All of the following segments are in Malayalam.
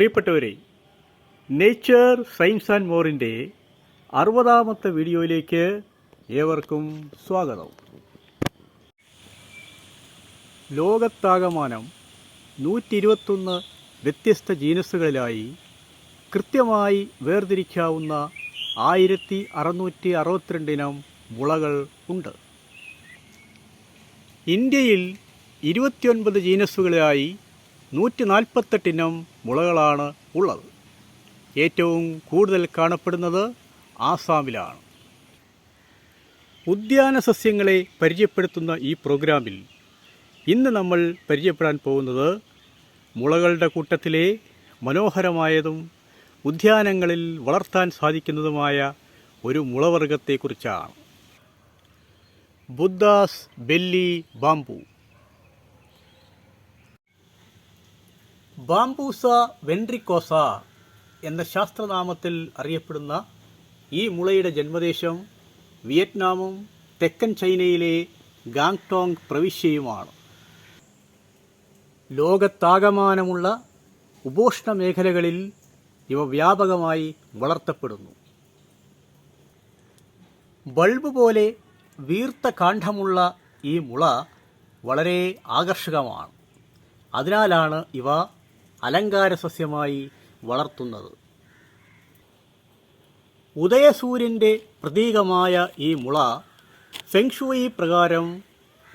പ്രിയപ്പെട്ടവരെ നേച്ചർ സയൻസ് ആൻഡ് മോറിന്റെ അറുപതാമത്തെ വീഡിയോയിലേക്ക് ഏവർക്കും സ്വാഗതം. ലോകത്താകമാനം നൂറ്റി ഇരുപത്തൊന്ന് വ്യത്യസ്ത ജീനസുകളിലായി കൃത്യമായി വേർതിരിക്കാവുന്ന ആയിരത്തി അറുന്നൂറ്റി അറുപത്തിരണ്ടിനം മുളകൾ ഉണ്ട്. ഇന്ത്യയിൽ ഇരുപത്തിയൊൻപത് ജീനസുകളിലായി നൂറ്റി നാൽപ്പത്തെട്ടിനം മുളകളാണ് ഉള്ളത്. ഏറ്റവും കൂടുതൽ കാണപ്പെടുന്നത് ആസാമിലാണ്. ഉദ്യാന സസ്യങ്ങളെ പരിചയപ്പെടുത്തുന്ന ഈ പ്രോഗ്രാമിൽ ഇന്ന് നമ്മൾ പരിചയപ്പെടാൻ പോകുന്നത് മുളകളുടെ കൂട്ടത്തിലെ മനോഹരമായതും ഉദ്യാനങ്ങളിൽ വളർത്താൻ സാധിക്കുന്നതുമായ ഒരു മുളവർഗത്തെക്കുറിച്ചാണ് ബുദ്ധാസ് ബെല്ലി ബാംബു. ബാംബൂസ വെൻട്രിക്കോസ എന്ന ശാസ്ത്രനാമത്തിൽ അറിയപ്പെടുന്ന ഈ മുളയുടെ ജന്മദേശം വിയറ്റ്നാമും തെക്കൻ ചൈനയിലെ ഗാങ്ടോങ് പ്രവിശ്യയുമാണ്. ലോകത്താകമാനമുള്ള ഉപോഷ്ണ മേഖലകളിൽ ഇവ വ്യാപകമായി വളർത്തപ്പെടുന്നു. ബൾബ് പോലെ വീർത്ത കാണ്ഡമുള്ള ഈ മുള വളരെ ആകർഷകമാണ്. അതിനാലാണ് ഇവ അലങ്കാര സസ്യമായി വളർത്തുന്നത്. ഉദയസൂര്യന്റെ പ്രതീകമായ ഈ മുള ഫെങ്ഷുയി പ്രകാരം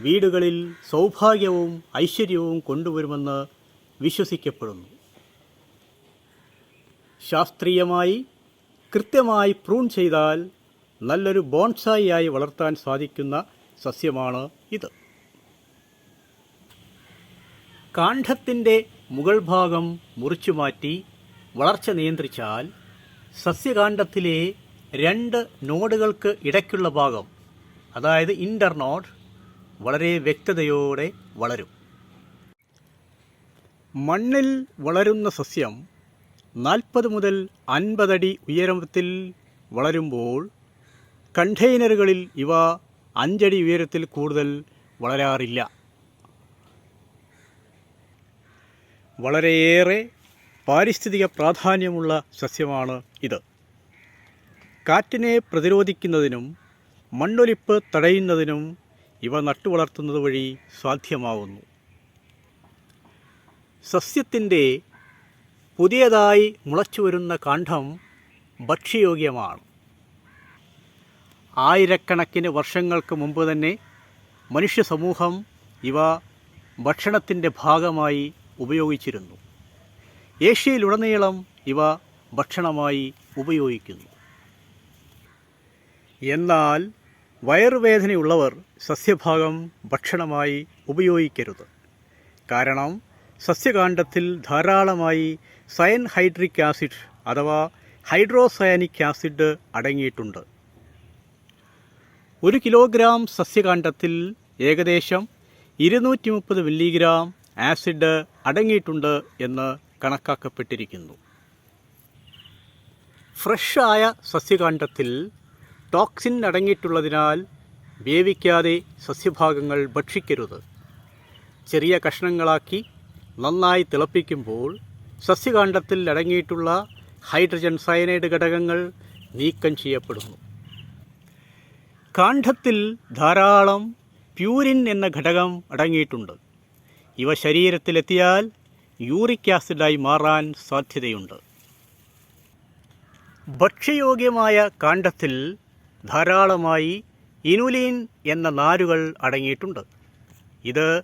വീടുകളിൽ സൗഭാഗ്യവും ഐശ്വര്യവും കൊണ്ടുവരുമെന്ന് വിശ്വസിക്കപ്പെടുന്നു. ശാസ്ത്രീയമായി കൃത്യമായി പ്രൂൺ ചെയ്താൽ നല്ലൊരു ബോൺസായി ആയി വളർത്താൻ സാധിക്കുന്ന സസ്യമാണ് ഇത്. കാണ്ഡത്തിന്റെ മുകൾ ഭാഗം മുറിച്ചു മാറ്റി വളർച്ച നിയന്ത്രിച്ചാൽ സസ്യകാന്ഡത്തിലെ രണ്ട് നോഡുകൾക്ക് ഇടയ്ക്കുള്ള ഭാഗം അതായത് ഇന്റർനോഡ് വളരെ വ്യക്തതയോടെ വളരും. മണ്ണിൽ വളരുന്ന സസ്യം നാൽപ്പത് മുതൽ അൻപതടി ഉയരത്തിൽ വളരുമ്പോൾ കണ്ടെയ്നറുകളിൽ ഇവ അഞ്ചടി ഉയരത്തിൽ കൂടുതൽ വളരാറില്ല. വളരെയേറെ പാരിസ്ഥിതിക പ്രാധാന്യമുള്ള സസ്യമാണ് ഇത്. കാറ്റിനെ പ്രതിരോധിക്കുന്നതിനും മണ്ണൊലിപ്പ് തടയുന്നതിനും ഇവ നട്ടുവളർത്തുന്നത് വഴി സാധ്യമാവുന്നു. സസ്യത്തിന്റെ പുതിയതായി മുളച്ചു വരുന്ന കാണ്ഡം ഭക്ഷ്യയോഗ്യമാണ്. ആയിരക്കണക്കിന് വർഷങ്ങൾക്ക് മുമ്പ് തന്നെ മനുഷ്യ സമൂഹം ഇവ ഭക്ഷണത്തിന്റെ ഭാഗമായി ഉപയോഗിച്ചിരുന്നു. ഏഷ്യയിലുടനീളം ഇവ ഭക്ഷണമായി ഉപയോഗിക്കുന്നു. എന്നാൽ വയറുവേദനയുള്ളവർ സസ്യഭാഗം ഭക്ഷണമായി ഉപയോഗിക്കരുത്. കാരണം സസ്യകാണ്ഡത്തിൽ ധാരാളമായി സയൻ ഹൈഡ്രിക് ആസിഡ് അഥവാ ഹൈഡ്രോസയാനിക് ആസിഡ് അടങ്ങിയിട്ടുണ്ട്. ഒരു കിലോഗ്രാം സസ്യകാണ്ഡത്തിൽ ഏകദേശം ഇരുന്നൂറ്റി മുപ്പത് മില്ലിഗ്രാം ആസിഡ് അടങ്ങിയിട്ടുണ്ട് എന്ന് കണക്കാക്കപ്പെട്ടിരിക്കുന്നു. ഫ്രഷായ സസ്യകാണ്ഡത്തിൽ ടോക്സിൻ അടങ്ങിയിട്ടുള്ളതിനാൽ വേവിക്കാതെ സസ്യഭാഗങ്ങൾ ഭക്ഷിക്കരുത്. ചെറിയ കഷ്ണങ്ങളാക്കി നന്നായി തിളപ്പിക്കുമ്പോൾ സസ്യകാണ്ഡത്തിൽ അടങ്ങിയിട്ടുള്ള ഹൈഡ്രജൻ സയനൈഡ് ഘടകങ്ങൾ നീക്കം ചെയ്യപ്പെടുന്നു. കാണ്ഡത്തിൽ ധാരാളം പ്യൂരിൻ എന്ന ഘടകം അടങ്ങിയിട്ടുണ്ട്. ഇവ ശരീരത്തിലെത്തിയാൽ യൂറിക് ആസിഡായി മാറാൻ സാധ്യതയുണ്ട്. ഭക്ഷ്യയോഗ്യമായ കാണ്ഡത്തിൽ ധാരാളമായി ഇനുലിൻ എന്ന നാരുകൾ അടങ്ങിയിട്ടുണ്ട്. ഇത്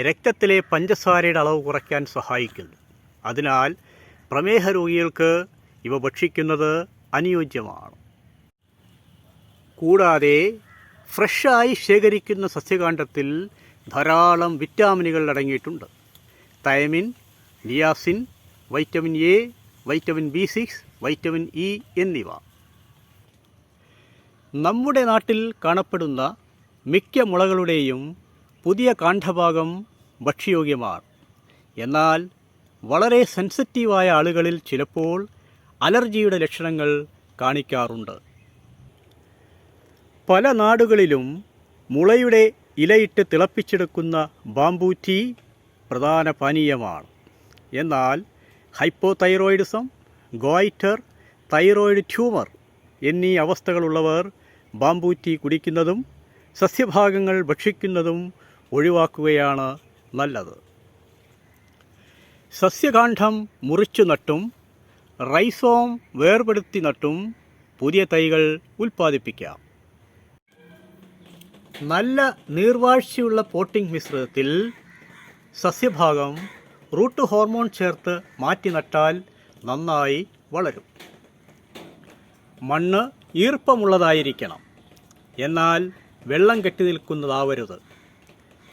രക്തത്തിലെ പഞ്ചസാരയുടെ അളവ് കുറയ്ക്കാൻ സഹായിക്കുന്നു. അതിനാൽ പ്രമേഹ രോഗികൾക്ക് ഇവ ഭക്ഷിക്കുന്നത് അനുയോജ്യമാണ്. കൂടാതെ ഫ്രഷായി ശേഖരിക്കുന്ന സസ്യകാണ്ഡത്തിൽ ധാരാളം വിറ്റാമിനുകൾ അടങ്ങിയിട്ടുണ്ട്. Thiamine niacin vitamin A vitamin B six vitamin E എന്നിവ. നമ്മുടെ നാട്ടിൽ കാണപ്പെടുന്ന മിക്ക മുളകളുടെയും പുതിയ കാണ്ഡഭാഗം ഭക്ഷ്യയോഗ്യമാണ്. എന്നാൽ വളരെ സെൻസിറ്റീവായ ആളുകളിൽ ചിലപ്പോൾ അലർജിയുടെ ലക്ഷണങ്ങൾ കാണിക്കാറുണ്ട്. പല നാടുകളിലും മുളയുടെ ഇലയിട്ട് തിളപ്പിച്ചെടുക്കുന്ന ബാംബൂ ടീ പ്രധാന പാനീയമാണ്. എന്നാൽ ഹൈപ്പോതൈറോയിഡിസം ഗോയിറ്റർ തൈറോയിഡ് ട്യൂമർ എന്നീ അവസ്ഥകളുള്ളവർ ബാംബൂ ടീ കുടിക്കുന്നതും സസ്യഭാഗങ്ങൾ ഭക്ഷിക്കുന്നതും ഒഴിവാക്കുകയാണ് നല്ലത്. സസ്യകാന്ഡം മുറിച്ചു നട്ടും റൈസോം വേർപെടുത്തി നട്ടും പുതിയ തൈകൾ ഉൽപ്പാദിപ്പിക്കാം. നല്ല നീർവാഴ്ചയുള്ള പോട്ടിംഗ് മിശ്രിതത്തിൽ സസ്യഭാഗം റൂട്ട് ഹോർമോൺ ചേർത്ത് മാറ്റി നട്ടാൽ നന്നായി വളരും. മണ്ണ് ഈർപ്പമുള്ളതായിരിക്കണം. എന്നാൽ വെള്ളം കെട്ടി നിൽക്കുന്നതാവരുത്.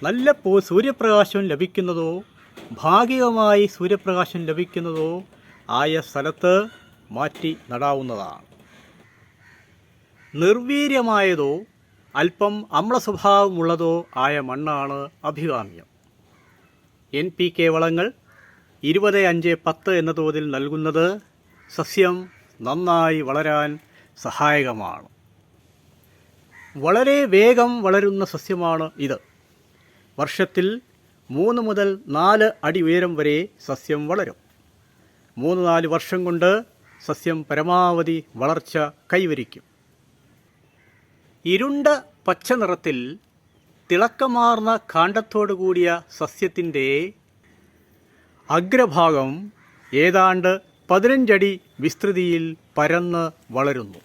നല്ല പോ സൂര്യപ്രകാശം ലഭിക്കുന്നതോ ഭാഗികമായി സൂര്യപ്രകാശം ലഭിക്കുന്നതോ ആയ സ്ഥലത്ത് മാറ്റി നടാവുന്നതാണ്. നിർവീര്യമായതോ അല്പം അമ്ല സ്വഭാവമുള്ളതോ ആയ മണ്ണാണ് അഭികാമ്യം. എൻ പി കെ വളങ്ങൾ ഇരുപത് അഞ്ച് പത്ത് എന്ന തോതിൽ നൽകുന്നത് സസ്യം നന്നായി വളരാൻ സഹായകമാണ്. വളരെ വേഗം വളരുന്ന സസ്യമാണ് ഇത്. വർഷത്തിൽ മൂന്ന് മുതൽ നാല് അടി ഉയരം വരെ സസ്യം വളരും. മൂന്ന് നാല് വർഷം കൊണ്ട് സസ്യം പരമാവധി വളർച്ച കൈവരിക്കും. ഇരുണ്ട പച്ച നിറത്തിൽ തിളക്കമാർന്ന കാണ്ഡത്തോടു കൂടിയ സസ്യത്തിന്റെ അഗ്രഭാഗം ഏതാണ്ട് പതിനഞ്ചടി വിസ്തൃതിയിൽ പരന്ന് വളരുന്നു.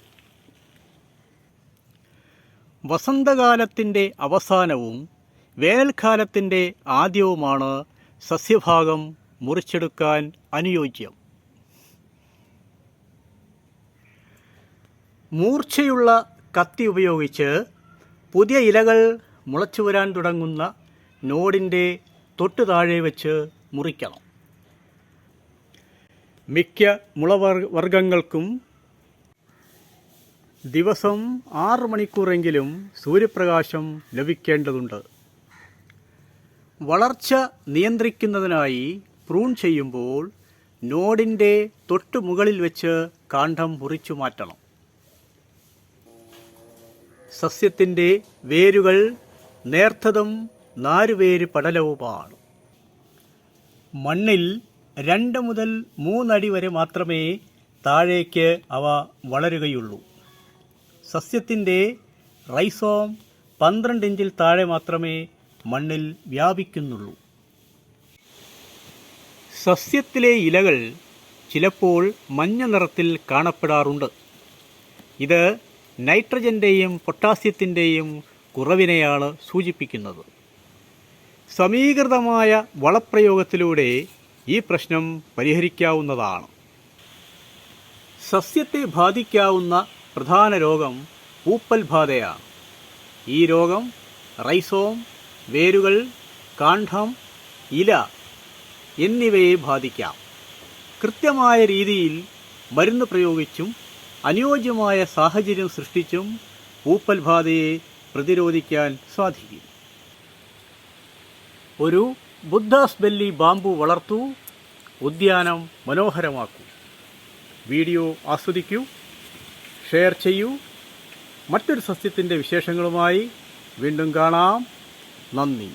വസന്തകാലത്തിന്റെ അവസാനവും വേനൽക്കാലത്തിന്റെ ആദ്യവുമാണ് സസ്യഭാഗം മുറിച്ചെടുക്കാൻ അനുയോജ്യം. മൂർച്ചയുള്ള കത്തി ഉപയോഗിച്ച് പുതിയ ഇലകൾ മുളച്ചു വരാൻ തുടങ്ങുന്ന നോടിന്റെ തൊട്ടു താഴെ വെച്ച് മുറിക്കണം. മിക്ക മുളവർ വർഗങ്ങൾക്കും ദിവസം ആറ് മണിക്കൂറെങ്കിലും സൂര്യപ്രകാശം ലഭിക്കേണ്ടതുണ്ട്. വളർച്ച നിയന്ത്രിക്കുന്നതിനായി പ്രൂൺ ചെയ്യുമ്പോൾ നോഡിന്റെ തൊട്ടു മുകളിൽ വെച്ച് കാണ്ഡം മുറിച്ചു മാറ്റണം. സസ്യത്തിന്റെ വേരുകൾ നേർത്തതും നാരുവേര് പടലവുമാണ്. മണ്ണിൽ രണ്ട് മുതൽ മൂന്നടി വരെ മാത്രമേ താഴേക്ക് അവ വളരുകയുള്ളൂ. സസ്യത്തിന്റെ റൈസോം പന്ത്രണ്ട് ഇഞ്ചിൽ താഴെ മാത്രമേ മണ്ണിൽ വ്യാപിക്കുന്നുള്ളൂ. സസ്യത്തിലെ ഇലകൾ ചിലപ്പോൾ മഞ്ഞ നിറത്തിൽ കാണപ്പെടാറുണ്ട്. ഇത് നൈട്രജന്റെയും പൊട്ടാസ്യത്തിന്റെയും കുറവിനെയാണ് സൂചിപ്പിക്കുന്നത്. സമീകൃതമായ വളപ്രയോഗത്തിലൂടെ ഈ പ്രശ്നം പരിഹരിക്കാവുന്നതാണ്. സസ്യത്തെ ബാധിക്കാവുന്ന പ്രധാന രോഗം പൂപ്പൽ ബാധയാണ്. ഈ രോഗം റൈസോം വേരുകൾ കാണ്ഡം ഇല എന്നിവയെ ബാധിക്കാം. കൃത്യമായ രീതിയിൽ മരുന്ന് പ്രയോഗിച്ചും അനുയോജ്യമായ സാഹചര്യം സൃഷ്ടിച്ചും പൂപ്പൽ ബാധയെ പ്രതിരോധിക്കാൻ സാധിക്കും. ഒരു ബുദ്ധാസ് ബെല്ലി ബാമ്പു വളർത്തൂ ഉദ്യാനം മനോഹരമാക്കൂ. വീഡിയോ ആസ്വദിക്കൂ ഷെയർ ചെയ്യൂ. മറ്റൊരു സസ്യത്തിന്റെ വിശേഷങ്ങളുമായി വീണ്ടും കാണാം. നന്ദി.